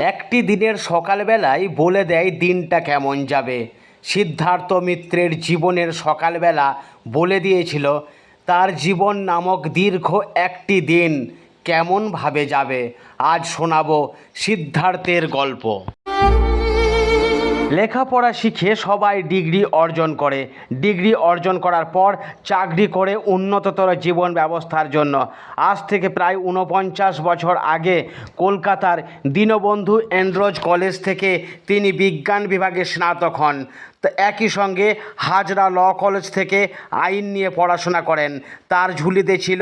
একটি দিনের সকালবেলায় বলে দেয় দিনটা কেমন যাবে। সিদ্ধার্থ মিত্রের জীবনের সকালবেলা বলে দিয়েছিল, তার জীবন নামক দীর্ঘ একটি দিন কেমনভাবে যাবে? আজ শোনাব সিদ্ধার্থের গল্প। লেখাপড়া শিখে সবাই ডিগ্রি অর্জন করে। ডিগ্রি অর্জন করার পর চাকরি করে উন্নততর জীবন ব্যবস্থার জন্য। আজ থেকে প্রায় ঊনপঞ্চাশ বছর আগে কলকাতার দীনবন্ধু এন্ড্রোজ কলেজ থেকে তিনি বিজ্ঞান বিভাগে স্নাতক হন। তো একই সঙ্গে হাজরা ল কলেজ থেকে আইন নিয়ে পড়াশোনা করেন। তার ঝুলিতে ছিল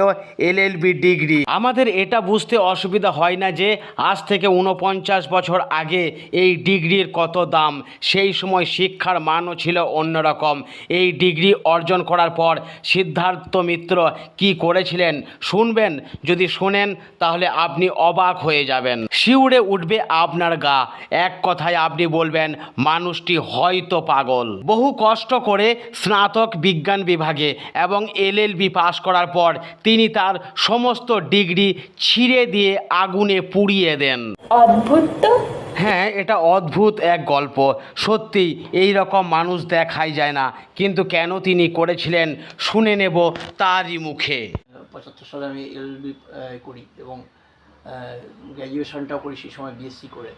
এলএলবি ডিগ্রি। আমাদের এটা বুঝতে অসুবিধা হয় না যে আজ থেকে ঊনপঞ্চাশ বছর আগে এই ডিগ্রির কত দাম। সেই সময় শিক্ষার মানও ছিল অন্যরকম। এই ডিগ্রি অর্জন করার পর সিদ্ধার্থ মিত্র কি করেছিলেন? শুনবেন। যদি শোনেন, তাহলে আপনি অবাক হয়ে যাবেন। শিউরে উঠবে আপনার গা। এক কথায় আপনি বলবেন, মানুষটি হয়তো পাগল। বহু কষ্ট করে স্নাতক বিজ্ঞান বিভাগে এবং এলএলবি পাশ করার পর তিনি তার সমস্ত ডিগ্রি ছিঁড়ে দিয়ে আগুনে পুড়িয়ে দেন। অদ্ভুত হ্যাঁ এটা অদ্ভুত এক গল্প। সত্যি, এই রকম মানুষ দেখাই যায় না। কিন্তু কেন তিনি করেছিলেন, শুনে নেব তারই মুখে। পঁচাত্তর সালে আমি এলএলবি করি এবং গ্র্যাজুয়েশনটাও করি সেই সময় বিএসসি করে।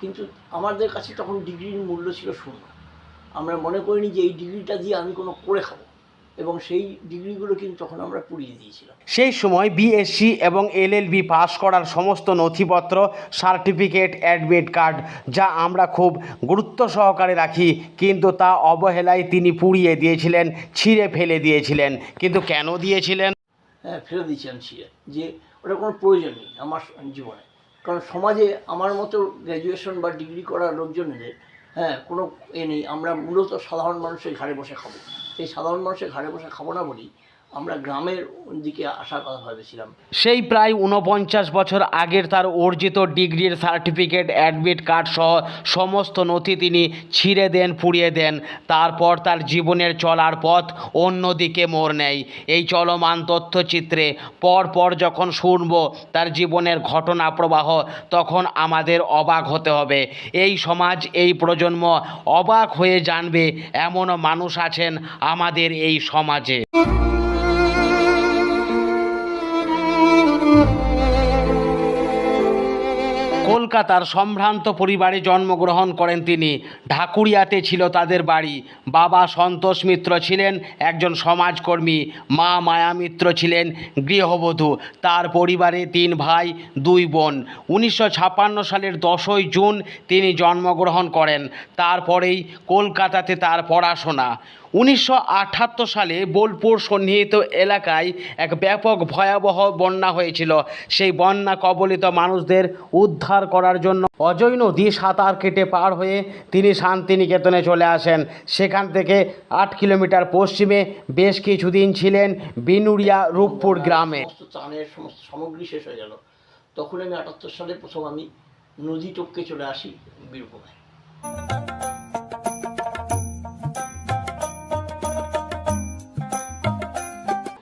কিন্তু আমাদের কাছে তখন ডিগ্রির মূল্য ছিল শূন্য। আমরা মনে করিনি যে এই ডিগ্রিটা দিয়ে আমি কোনো করে খাব। এবং সেই ডিগ্রিগুলো কিন্তু তখন আমরা পুড়িয়ে দিয়েছিলাম। সেই সময় বিএসসি এবং এলএলবি পাস করার সমস্ত নথিপত্র সার্টিফিকেট অ্যাডমিট কার্ড যা আমরা খুব গুরুত্ব সহকারে রাখি কিন্তু তা অবহেলায় তিনি পুড়িয়ে দিয়েছিলেন ছিঁড়ে ফেলে দিয়েছিলেন। কিন্তু কেন দিয়েছিলেন? হ্যাঁ ফেলে দিয়েছিলেন ছিঁড়ে। যে ওটা কোনো প্রয়োজন নেই আমার জীবনে। কারণ সমাজে আমার মতো গ্র্যাজুয়েশন বা ডিগ্রি করা লোকজনদের হ্যাঁ কোনো এ নেই। আমরা মূলত সাধারণ মানুষের ঘাড়ে বসে খাব। সেই সাধারণ মানুষের ঘাড়ে বসে খাব না বলি আমরা গ্রামের দিকে আসার কথা ভেবেছিলাম। সেই প্রায় ঊনপঞ্চাশ বছর আগের তার অর্জিত ডিগ্রির সার্টিফিকেট, অ্যাডমিট কার্ড সহ সমস্ত নথি তিনি ছিঁড়ে দেন, পুড়িয়ে দেন। তারপর তার জীবনের চলার পথ অন্যদিকে মোড় নেয়। এই চলমান তথ্যচিত্রে পর পর যখন শুনব তার জীবনের ঘটনা প্রবাহ, তখন আমাদের অবাক হতে হবে। এই সমাজ, এই প্রজন্ম অবাক হয়ে জানবে এমনও মানুষ আছেন আমাদের এই সমাজে। কলকাতার সম্ভ্রান্ত পরিবারে জন্মগ্রহণ করেন তিনি। ঢাকুরিয়াতে ছিল তাদের বাড়ি। বাবা সন্তোষ মিত্র ছিলেন একজন সমাজকর্মী, মা মায়া মিত্র ছিলেন গৃহবধূ। তার পরিবারে তিন ভাই, দুই বোন। উনিশশো ছাপ্পান্ন সালের দশই জুন তিনি জন্মগ্রহণ করেন। তারপরেই কলকাতাতে তার পড়াশোনা। উনিশশো আটাত্তর সালে বোলপুর সন্নিহিত এলাকায় এক ব্যাপক ভয়াবহ বন্যা হয়েছিল। সেই বন্যা কবলিত মানুষদের উদ্ধার করার জন্য অজয় নদী সাঁতার কেটে পার হয়ে তিনি শান্তিনিকেতনে চলে আসেন। সেখান থেকে আট কিলোমিটার পশ্চিমে বেশ কিছুদিন ছিলেন বিনুরিয়া রূপপুর গ্রামে। ত্রাণের সমস্ত সামগ্রী শেষ হয়ে গেল। তখন আমি আটাত্তর সালে প্রথম আমি নদী টপকে চলে আসি বীরভূমে।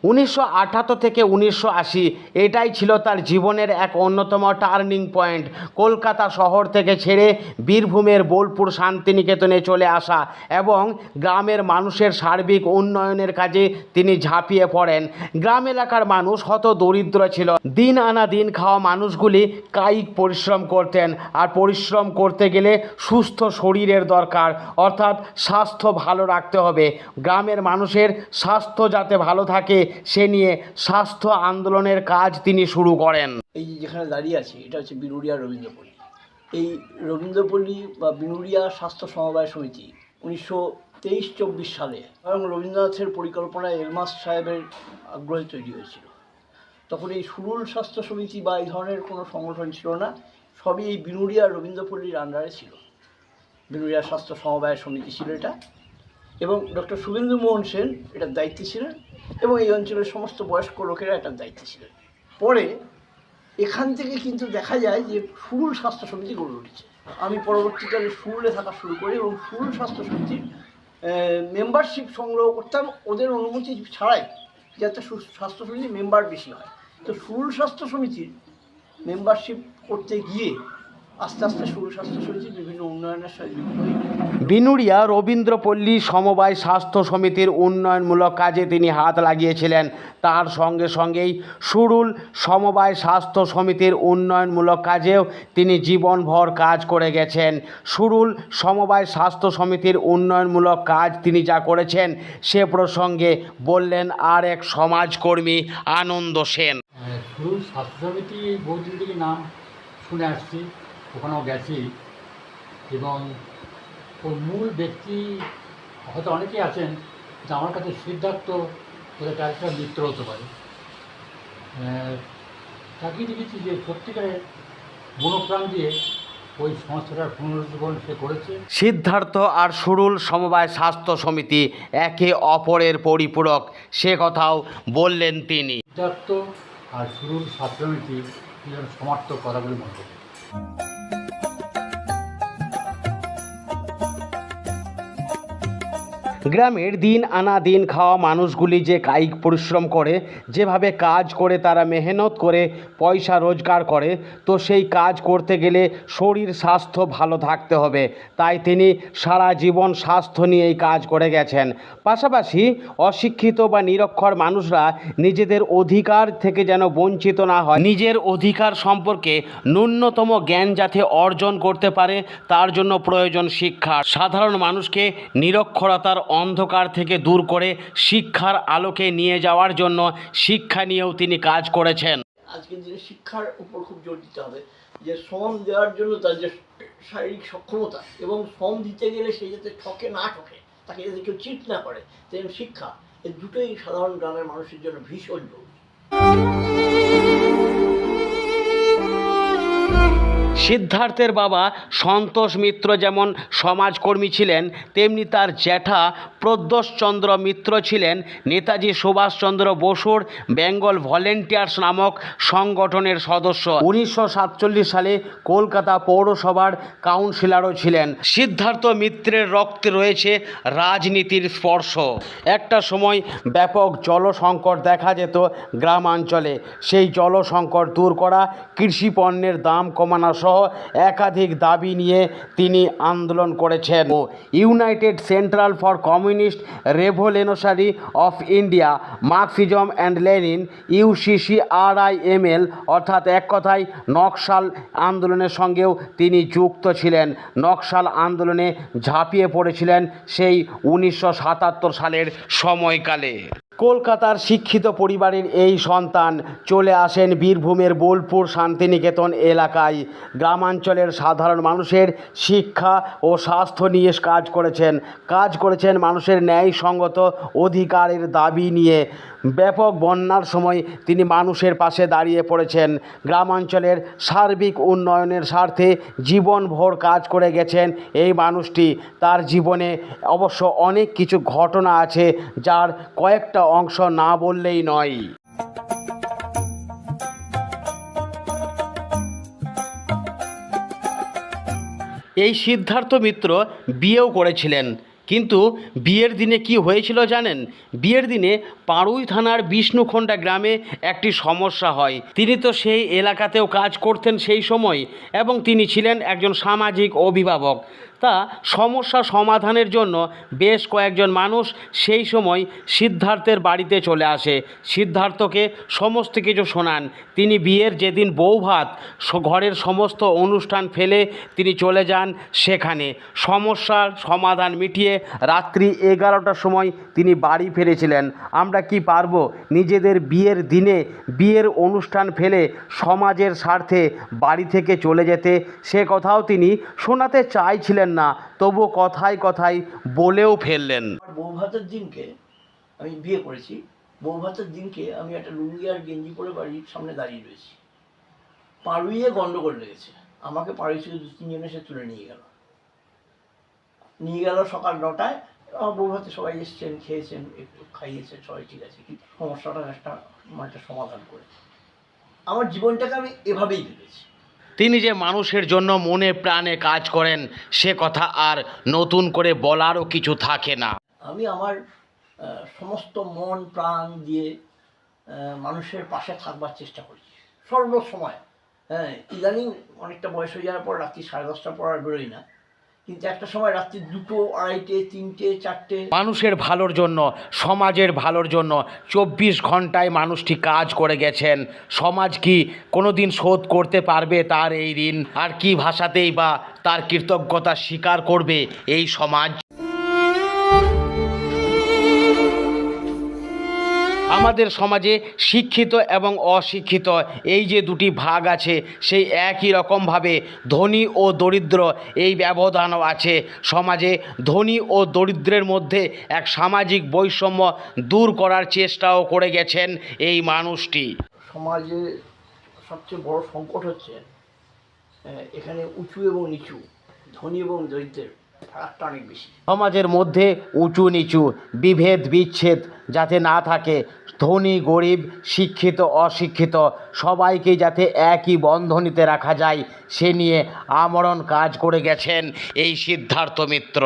উনিশশো থেকে উনিশশো আশি, এটাই ছিল তার জীবনের এক অন্যতম টার্নিং পয়েন্ট কলকাতা শহর থেকে ছেড়ে বীরভূমের বোলপুর শান্তিনিকেতনে চলে আসা এবং গ্রামের মানুষের সার্বিক উন্নয়নের কাজে তিনি ঝাঁপিয়ে পড়েন। গ্রাম এলাকার মানুষ হত দরিদ্র ছিল। দিন আনা দিন খাওয়া মানুষগুলি কায়িক পরিশ্রম করতেন আর পরিশ্রম করতে গেলে সুস্থ শরীরের দরকার, অর্থাৎ স্বাস্থ্য ভালো রাখতে হবে। গ্রামের মানুষের স্বাস্থ্য যাতে ভালো থাকে সে নিয়ে স্বাস্থ্য আন্দোলনের কাজ তিনি শুরু করেন। এই যেখানে দাঁড়িয়ে আছি, এটা হচ্ছে বিনুরিয়া রবীন্দ্রপল্লী। এই রবীন্দ্রপল্লী বা বিনুরিয়া স্বাস্থ্য সমবায় সমিতি উনিশশো তেইশ চব্বিশ সালে এবং রবীন্দ্রনাথের পরিকল্পনায় এলমাস সাহেবের আগ্রহে তৈরি হয়েছিল। তখন এই সুরুল স্বাস্থ্য সমিতি বা এই ধরনের কোনো সংগঠন ছিল না, সবই এই বিনুরিয়া রবীন্দ্রপল্লীর আন্ডারে ছিল। বিনুরিয়া স্বাস্থ্য সমবায় সমিতি ছিল এটা। এবং ডক্টর শুভেন্দু মোহন সেন এটার দায়িত্বে ছিলেন। এবং এই অঞ্চলের সমস্ত বয়স্ক লোকেরা এটার দায়িত্বে ছিলেন। পরে এখান থেকে কিন্তু দেখা যায় যে সুরুল স্বাস্থ্য সমিতি গড়ে উঠেছে। আমি পরবর্তীকালে সুরুলে থাকা শুরু করি এবং সুরুল স্বাস্থ্য সমিতির মেম্বারশিপ সংগ্রহ করতাম। ওদের অনুমতি ছাড়াই যাতে স্বাস্থ্য সমিতির মেম্বার বেশি হয়। তো সুরুল স্বাস্থ্য সমিতির মেম্বারশিপ করতে গিয়ে আস্তে আস্তে সুস্বাস্থ্য সমিতি বিভিন্ন উন্নয়নের সাথে বিনুরিয়া রবীন্দ্রপল্লী সমবায় স্বাস্থ্য সমিতির উন্নয়নমূলক কাজে তিনি হাত লাগিয়েছিলেন। তার সঙ্গে সঙ্গেই সুরুল সমবায় স্বাস্থ্য সমিতির উন্নয়নমূলক কাজেও তিনি জীবনভর কাজ করে গেছেন। সুরুল সমবায় স্বাস্থ্য সমিতির উন্নয়নমূলক কাজ তিনি যা করেছেন সে প্রসঙ্গে বললেন আর এক সমাজকর্মী আনন্দ সেন। শুরু স্বাস্থ্য সমিতি বহুদিন থেকে নাম শুনে আসছি। ওখানেও গেছি এবং ওর মূল ব্যক্তি হয়তো অনেকেই আছেন যে আমার কাছে সিদ্ধার্থ ওদের একটা মিত্র হতে পারে। তাকেই দেখেছি যে সত্যিকারের মনোপ্রাণ দিয়ে ওই সংস্থাটার পুনরুজ্জীবন সে করেছে। সিদ্ধার্থ আর সুরুল সমবায় স্বাস্থ্য সমিতি একে অপরের পরিপূরক সে কথাও বললেন তিনি। সিদ্ধার্থ আর শুরুর স্বাস্থ্য সমিতি সমার্থক কথা বলে মনে করি। গ্রামের দিন আনা দিন খাওয়া মানুষগুলি যে কায়িক পরিশ্রম করে, যেভাবে কাজ করে তারা মেহনত করে, পয়সা রোজগার করে, তো সেই কাজ করতে গেলে শরীর স্বাস্থ্য ভালো থাকতে হবে। তাই তিনি সারা জীবন স্বাস্থ্য নিয়েই কাজ করে গেছেন। পাশাপাশি অশিক্ষিত বা নিরক্ষর মানুষরা নিজেদের অধিকার থেকে যেন বঞ্চিত না হয়, নিজের অধিকার সম্পর্কে ন্যূনতম জ্ঞান যাতে অর্জন করতে পারে, তার জন্য প্রয়োজন শিক্ষা। সাধারণ মানুষকে নিরক্ষরতার অন্ধকার থেকে দূর করে শিক্ষার আলোকে নিয়ে যাওয়ার জন্য শিক্ষা নিয়েও তিনি কাজ করেছেন। আজকের দিনে শিক্ষার উপর খুব জোর দিতে হবে, যে শ্রম দেওয়ার জন্য তার যে শারীরিক সক্ষমতা এবং শ্রম দিতে গেলে সে যাতে ঠকে না ঠকে, তাকে যাতে কেউ চিট না করে তেমন শিক্ষা এই দুটোই সাধারণ গ্রামের মানুষের জন্য ভীষণ জরুরি। সিদ্ধার্থের বাবা সন্তোষ মিত্র যেমন সমাজকর্মী ছিলেন তেমনি তার জ্যাঠা প্রদ্যোষচন্দ্র মিত্র ছিলেন নেতাজি সুভাষচন্দ্র বসুর বেঙ্গল ভলেন্টিয়ার্স নামক সংগঠনের সদস্য। উনিশশো সাতচল্লিশ সালে কলকাতা পৌরসভার কাউন্সিলরও ছিলেন। সিদ্ধার্থ মিত্রের রক্তে রয়েছে রাজনীতির স্পর্শ। একটা সময় ব্যাপক জলসংকট দেখা যেত গ্রামাঞ্চলে। সেই জলসংকট দূর করা কৃষি পণ্যের দাম কমানো সহ একাধিক দাবি নিয়ে তিনি আন্দোলন করেছেন। ও united central for communist revolutionary of India, Marxism and Lenin UCC RIML অর্থাৎ এক কথায় নকশাল আন্দোলনের সঙ্গেও তিনি যুক্ত ছিলেন। নকশাল আন্দোলনে ঝাঁপিয়ে পড়েছিলেন সেই উনিশশো সাতাত্তর সালের সময়কালে। কলকাতার শিক্ষিত পরিবারের এই সন্তান চলে আসেন বীরভূমের বোলপুর শান্তিনিকেতন এলাকায়। গ্রামাঞ্চলের সাধারণ মানুষের শিক্ষা ও স্বাস্থ্য নিয়ে কাজ করেছেন। কাজ করেছেন মানুষের ন্যায়সঙ্গত অধিকারের দাবি নিয়ে। ব্যাপক বন্যার সময় তিনি মানুষের পাশে দাঁড়িয়ে পড়েছেন। গ্রামাঞ্চলের সার্বিক উন্নয়নের স্বার্থে জীবনভর কাজ করে গেছেন এই মানুষটি। তার জীবনে অবশ্য অনেক কিছু ঘটনা আছে যার কয়েকটা অংশ না বললেই নয়। এই সিদ্ধার্থ মিত্র বিয়েও করেছিলেন। কিন্তু বিয়ের দিনে কি হয়েছিল জানেন? বিয়ের দিনে পাড়ুই থানার বিষ্ণুখণ্ডা গ্রামে একটি সমস্যা হয়। তিনি তো সেই এলাকাতেও কাজ করতেন সেই সময় এবং তিনি ছিলেন একজন সামাজিক অভিভাবক। তা সমস্যা সমাধানের জন্য বেশ কয়েকজন মানুষ সেই সময় সিদ্ধার্থের বাড়িতে চলে আসে। সিদ্ধার্থকে সমস্ত কিছু শোনান। তিনি বিয়ের যেদিন বৌভাত, স- ঘরের সমস্ত অনুষ্ঠান ফেলে তিনি চলে যান সেখানে। সমস্যার সমাধান মিটিয়ে রাত্রি এগারোটার সময় তিনি বাড়ি ফিরেছিলেন। আমরা কি পারব নিজেদের বিয়ের দিনে বিয়ের অনুষ্ঠান ফেলে সমাজের স্বার্থে বাড়ি থেকে চলে যেতে? সে কথাও তিনি শোনাতে চাইছিলেন না তবু কথায় কথায় বলেও ফেললেন। আমার বউ ভাতের দিনকে আমি বিয়ে করেছি। বউ ভাতের দিনকে আমি একটা লুঙ্গি আর গেঞ্জি পরে বাড়ির সামনে দাঁড়িয়ে রয়েছি। লেগেছে। আমাকে পাড়ুই থেকে দু তিনজন এসে তুলে নিয়ে গেল। নিয়ে গেল সকাল নটায়। আমার বউ ভাতে সবাই এসছেন, খেয়েছেন, একটু খাইয়েছেন সবাই ঠিক আছে। সমস্যাটা একটা মানে সমাধান করে আমার জীবনটাকে আমি এভাবেই ভেবেছি। তিনি যে মানুষের জন্য মনে প্রাণে কাজ করেন, সে কথা আর নতুন করে বলারও কিছু থাকে না। আমি আমার সমস্ত মন, প্রাণ দিয়ে মানুষের পাশে থাকবার চেষ্টা করি। সর্বসময় হ্যাঁ ইদানিং অনেকটা বয়স হয়ে যাওয়ার পর, রাত্রি সাড়ে দশটার পর আর বেরোই না। কিন্তু একটা সময় রাত্রি দুটো, আড়াইটে, তিনটে, চারটে। মানুষের ভালোর জন্য, সমাজের ভালোর জন্য চব্বিশ ঘন্টায় মানুষটি কাজ করে গেছেন। সমাজ কি কোনোদিন শোধ করতে পারবে তার এই ঋণ? আর কি ভাষাতেই বা তার কৃতজ্ঞতা স্বীকার করবে এই সমাজ? আমাদের সমাজে শিক্ষিত এবং অশিক্ষিত, এই যে দুটি ভাগ আছে, সেই একই রকমভাবে ধনী ও দরিদ্র, এই ব্যবধানও আছে। সমাজে ধনী ও দরিদ্রের মধ্যে এক সামাজিক বৈষম্য দূর করার চেষ্টাও করে গেছেন এই মানুষটি। সমাজে সবচেয়ে বড় সংকট হচ্ছে এখানে উঁচু এবং নিচু, ধনী এবং দরিদ্রের। সমাজের মধ্যে উঁচু নিচু বিভেদ বিচ্ছেদ যাতে না থাকে, ধনী, গরিব, শিক্ষিত, অশিক্ষিত, সবাইকে যাতে একই বন্ধনীতে রাখা যায়, সে নিয়ে আমরণ কাজ করে গেছেন এই সিদ্ধার্থ মিত্র।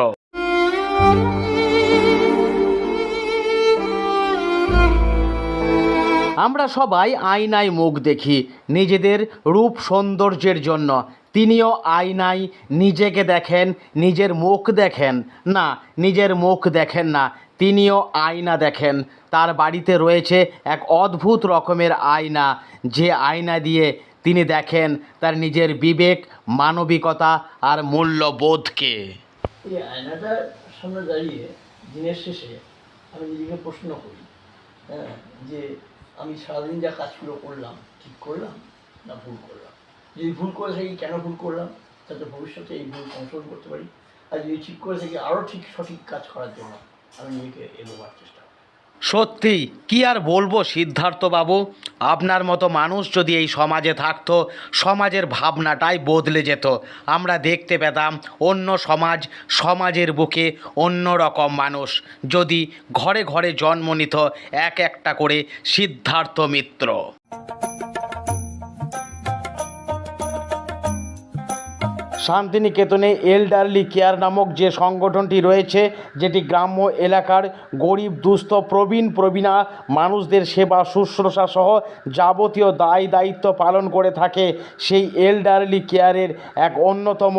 আমরা সবাই আয়নায় মুখ দেখি নিজেদের রূপ সৌন্দর্যের জন্য তিনিও আয়নায় নিজেকে দেখেন, নিজের মুখ দেখেন। না, নিজের মুখ দেখেন না, তিনিও আয়না দেখেন। তার বাড়িতে রয়েছে এক অদ্ভুত রকমের আয়না। যে আয়না দিয়ে তিনি দেখেন তার নিজের বিবেক, মানবিকতা আর মূল্যবোধকে। এই আয়নাটার সামনে দাঁড়িয়ে দিনের শেষে আমি নিজেকে প্রশ্ন করি হ্যাঁ যে আমি সারাদিন যা কাজগুলো করলাম, ঠিক করলাম না ভুল করলাম? যদি ভুল করে থাকি কেন ভুল করলাম? যাতে ভবিষ্যতে এই ভুল সংশোধন করতে পারি। আর যদি ঠিক করে থাকি আরও ঠিক সঠিক কাজ করার জন্য আমি নিজেকে এগোবার চেষ্টা সত্যি, কি আর বলব সিদ্ধার্থ বাবু? আপনার মতো মানুষ যদি এই সমাজে থাকতো, সমাজের ভাবনাটাই বদলে যেত। আমরা দেখতে পেতাম অন্য সমাজ, সমাজের বুকে অন্য রকম মানুষ। যদি ঘরে ঘরে জন্ম নিত এক একটা করে সিদ্ধার্থ মিত্র। শান্তিনিকেতনে এলডারলি কেয়ার নামক যে সংগঠনটি রয়েছে, যেটি গ্রাম্য এলাকার গরিব, দুস্থ, প্রবীণ, প্রবীণা মানুষদের সেবা, শুশ্রূষা সহ যাবতীয় দায়, দায়িত্ব পালন করে থাকে, সেই এলডারলি কেয়ারের এক অন্যতম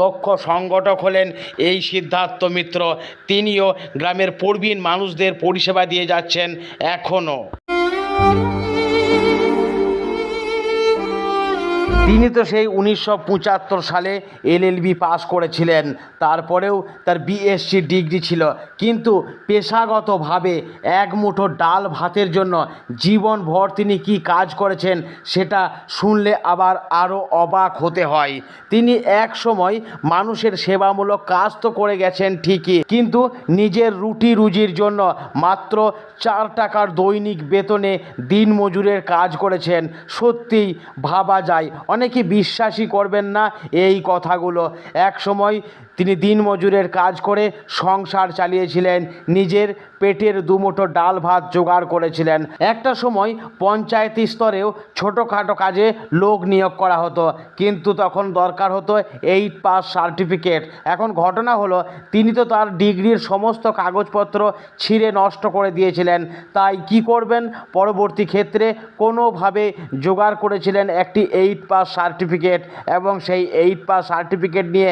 দক্ষ সংগঠক হলেন এই সিদ্ধার্থ মিত্র। তিনিও গ্রামের প্রবীণ মানুষদের পরিষেবা দিয়ে যাচ্ছেন এখনও। তিনি তো সেই উনিশশো পঁচাত্তর সালে এলএলবি পাস করেছিলেন। তারপরেও তার বিএসসি ডিগ্রি ছিল। কিন্তু পেশাগতভাবে এক মুঠো ডাল ভাতের জন্য জীবনভর তিনি কি কাজ করেছেন সেটা শুনলে আবার আরও অবাক হতে হয়। তিনি এক সময় মানুষের সেবামূলক কাজ তো করে গেছেন ঠিকই, কিন্তু নিজের রুটি রুজির জন্য মাত্র চার টাকার দৈনিক বেতনে দিনমজুরের কাজ করেছেন। সত্যিই ভাবা যায়। অনেকে বিশ্বাসই করবেন না এই কথাগুলো। এক সময় তিনি দিনমজুরের কাজ করে সংসার চালিয়েছিলেন, নিজের পেটের দুমুঠো ডাল ভাত জোগাড় করেছিলেন। একটা সময় পঞ্চায়েত স্তরেও ছোটোখাটো কাজে লোক নিয়োগ করা হতো, কিন্তু তখন দরকার হতো এইট পাস সার্টিফিকেট। এখন ঘটনা হলো, তিনি তো তার ডিগ্রির সমস্ত কাগজপত্র ছিঁড়ে নষ্ট করে দিয়েছিলেন। তাই কি করবেন? পরবর্তী ক্ষেত্রে কোনোভাবে জোগাড় করেছিলেন একটি এইট পাস সার্টিফিকেট এবং সেই এইট পাস সার্টিফিকেট নিয়ে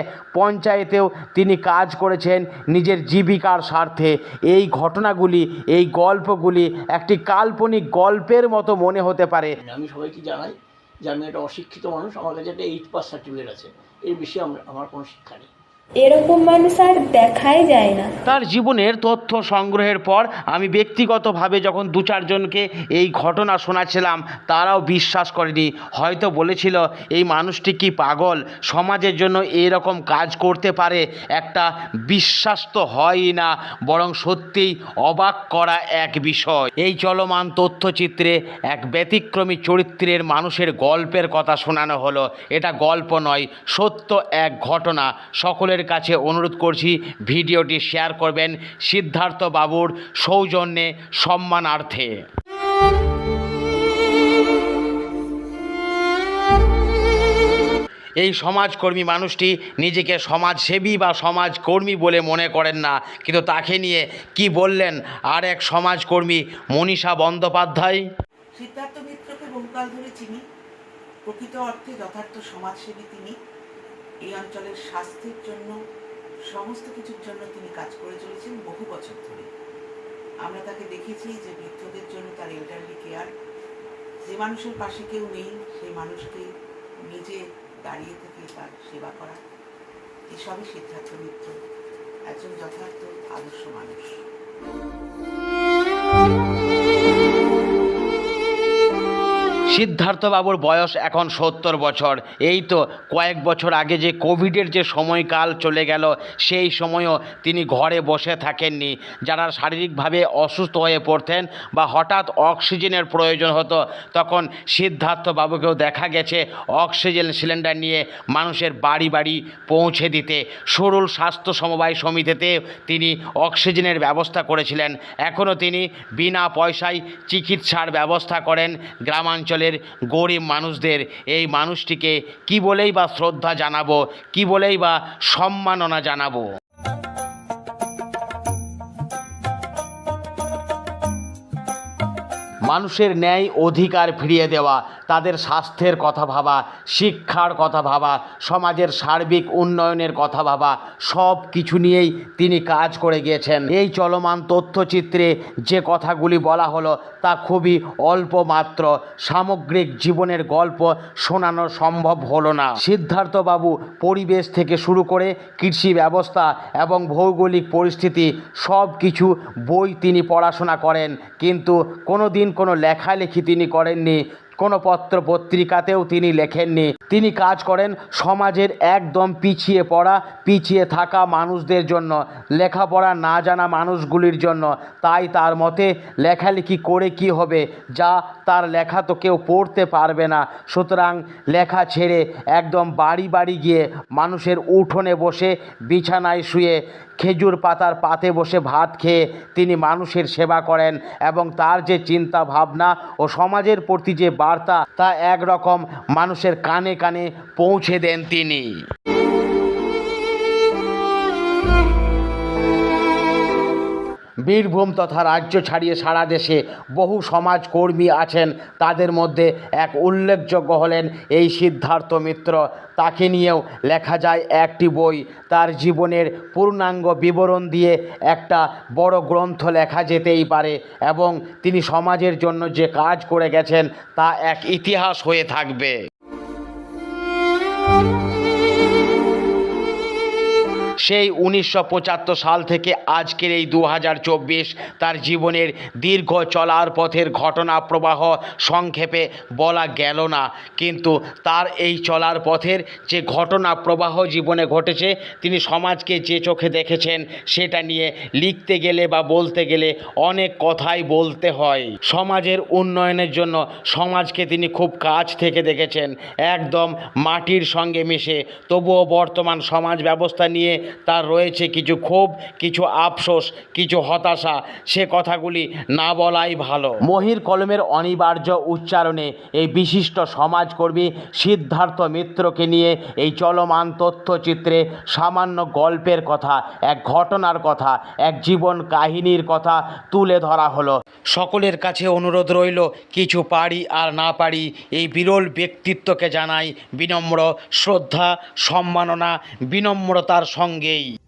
পঞ্চায়েতেও তিনি কাজ করেছেন নিজের জীবিকার স্বার্থে। এই ঘটনাগুলি, এই গল্পগুলি একটি কাল্পনিক গল্পের মতো মনে হতে পারে। আমি সবাইকে জানাই যে আমি একটা অশিক্ষিত মানুষ, আমার কাছে একটা এইট পাস সার্টিফিকেট আছে। এর আমার আমার কোনো শিক্ষা নেই। এরকম মানুষ আর দেখাই যায় না। তার জীবনের তথ্য সংগ্রহের পর আমি ব্যক্তিগতভাবে যখন দু চারজনকে এই ঘটনা শোনাচ্ছিলাম, তারাও বিশ্বাস করেনি। হয়তো বলেছিল, এই মানুষটি কি পাগল? সমাজের জন্য এরকম কাজ করতে পারে? একটা বিশ্বাস তো হয়ই না, বরং সত্যিই অবাক করা এক বিষয়। এই চলমান তথ্যচিত্রে এক ব্যতিক্রমী চরিত্রের মানুষের গল্পের কথা শোনানো হলো। এটা গল্প নয়, সত্য এক ঘটনা। সকলের কাছে অনুরোধ করছি, ভিডিওটি শেয়ার করবেন সিদ্ধার্থ বাবুর সৌজন্যে সম্মানার্থে। এই সমাজকর্মী মানুষটি নিজেকে সমাজসেবী বা সমাজকর্মী বলে মনে করেন না, কিন্তু তাকে নিয়ে কি বললেন আর এক সমাজকর্মী মনীষা বন্দ্যোপাধ্যায়? সিদ্ধার্থ মিত্রকে বহুকাল ধরে চিনি। প্রকৃত অর্থে যথার্থ সমাজসেবী তিনি। এই অঞ্চলের স্বাস্থ্যের জন্য, সমস্ত কিছুর জন্য তিনি কাজ করে চলেছেন বহু বছর ধরে। আমরা তাকে দেখেছি যে বৃদ্ধদের জন্য তার এল্ডারলি কেয়ার যে মানুষের পাশে কেউ নেই, সেই মানুষকে নিজে দাঁড়িয়ে থেকে তার সেবা করা। এসবই সিদ্ধার্থ মিত্র, একজন যথার্থ আদর্শ মানুষ। সিদ্ধার্থবাবুর বয়স এখন সত্তর বছর। এই তো কয়েক বছর আগে যে কোভিডের যে সময়কাল চলে গেল, সেই সময়ও তিনি ঘরে বসে থাকেননি। যারা শারীরিকভাবে অসুস্থ হয়ে পড়তেন বা হঠাৎ অক্সিজেনের প্রয়োজন হতো, তখন সিদ্ধার্থবাবুকেও দেখা গেছে অক্সিজেন সিলিন্ডার নিয়ে মানুষের বাড়ি বাড়ি পৌঁছে দিতে। সরুল স্বাস্থ্য সমবায় সমিতিতে তিনি অক্সিজেনের ব্যবস্থা করেছিলেন। এখনও তিনি বিনা পয়সায় চিকিৎসার ব্যবস্থা করেন। গ্রামাঞ্চলের গরিব মানুষদের, এই মানুষটিকে কী বলেই বা শ্রদ্ধা জানাব, কী বলেই বা সম্মাননা জানাব? মানুষের ন্যায় অধিকার ফিরিয়ে দেওয়া, তাদের স্বাস্থ্যের কথা ভাবা, শিক্ষার কথা ভাবা, সমাজের সার্বিক উন্নয়নের কথা ভাবা, সব কিছু নিয়েই তিনি কাজ করে গিয়েছেন। এই চলমান তথ্যচিত্রে যে কথাগুলি বলা হলো, তা খুবই অল্প মাত্র। সামগ্রিক জীবনের গল্প শোনানো সম্ভব হলো না। সিদ্ধার্থবাবু পরিবেশ থেকে শুরু করে কৃষি ব্যবস্থা এবং ভৌগোলিক পরিস্থিতি সব কিছু বই তিনি পড়াশোনা করেন। কিন্তু কোনো দিন কোনো লেখালেখি তিনি করেননি, কোনো পত্র পত্রিকাতেও তিনি লেখেননি। তিনি কাজ করেন সমাজের একদম পিছিয়ে পড়া, পিছিয়ে থাকা মানুষদের জন্য, লেখাপড়া না জানা মানুষগুলির জন্য। তাই তার মতে লেখালেখি করে কি হবে? যা তার লেখা তো কেউ পড়তে পারবে না। সুতরাং লেখা ছেড়ে একদম বাড়ি বাড়ি গিয়ে মানুষের উঠোনে বসে, বিছানায় শুয়ে, খেজুর পাতার পাতে বসে ভাত খেয়ে তিনি মানুষের সেবা করেন এবং তার যে চিন্তা ভাবনা ও সমাজের প্রতি যে বার্তা তা একরকম মানুষের কানে কানে পৌঁছে দেন তিনি। বীরভূম তথা রাজ্য ছাড়িয়ে সারা দেশে বহু সমাজকর্মী আছেন। তাদের মধ্যে এক উল্লেখযোগ্য হলেন এই সিদ্ধার্থ মিত্র। তাকে নিয়েও লেখা যায় একটি বই। তার জীবনের পূর্ণাঙ্গ বিবরণ দিয়ে একটা বড় গ্রন্থ লেখা যেতেই পারে এবং তিনি সমাজের জন্য যে কাজ করে গেছেন তা এক ইতিহাস হয়ে থাকবে। সেই উনিশশো পঁচাত্তর সাল থেকে আজকের এই দু হাজার চব্বিশ তার জীবনের দীর্ঘ চলার পথের ঘটনা প্রবাহ সংক্ষেপে বলা গেল না। কিন্তু তার এই চলার পথের যে ঘটনা প্রবাহ জীবনে ঘটেছে, তিনি সমাজকে যে চোখে দেখেছেন সেটা নিয়ে লিখতে গেলে বা বলতে গেলে অনেক কথাই বলতে হয়। সমাজের উন্নয়নের জন্য সমাজকে তিনি খুব কাছ থেকে দেখেছেন। একদম মাটির সঙ্গে মিশে। তবুও বর্তমান সমাজ ব্যবস্থা নিয়ে তার রয়েছে কিছু ক্ষোভ কিছু আফসোস কিছু হতাশা। সে কথাগুলি না বলাই ভালো। মহির কলমের অনিবার্য উচ্চারণে এই বিশিষ্ট সমাজকর্মী সিদ্ধার্থ মিত্রকে নিয়ে এই চলমান তথ্যচিত্রে সামান্য গল্পের কথা এক ঘটনার কথা এক জীবন কাহিনীর কথা তুলে ধরা হলো। সকলের কাছে অনুরোধ রইল কিছু পারি আর না পারি এই বিরল ব্যক্তিত্বকে জানাই বিনম্র শ্রদ্ধা সম্মাননা বিনম্রতার সঙ্গেই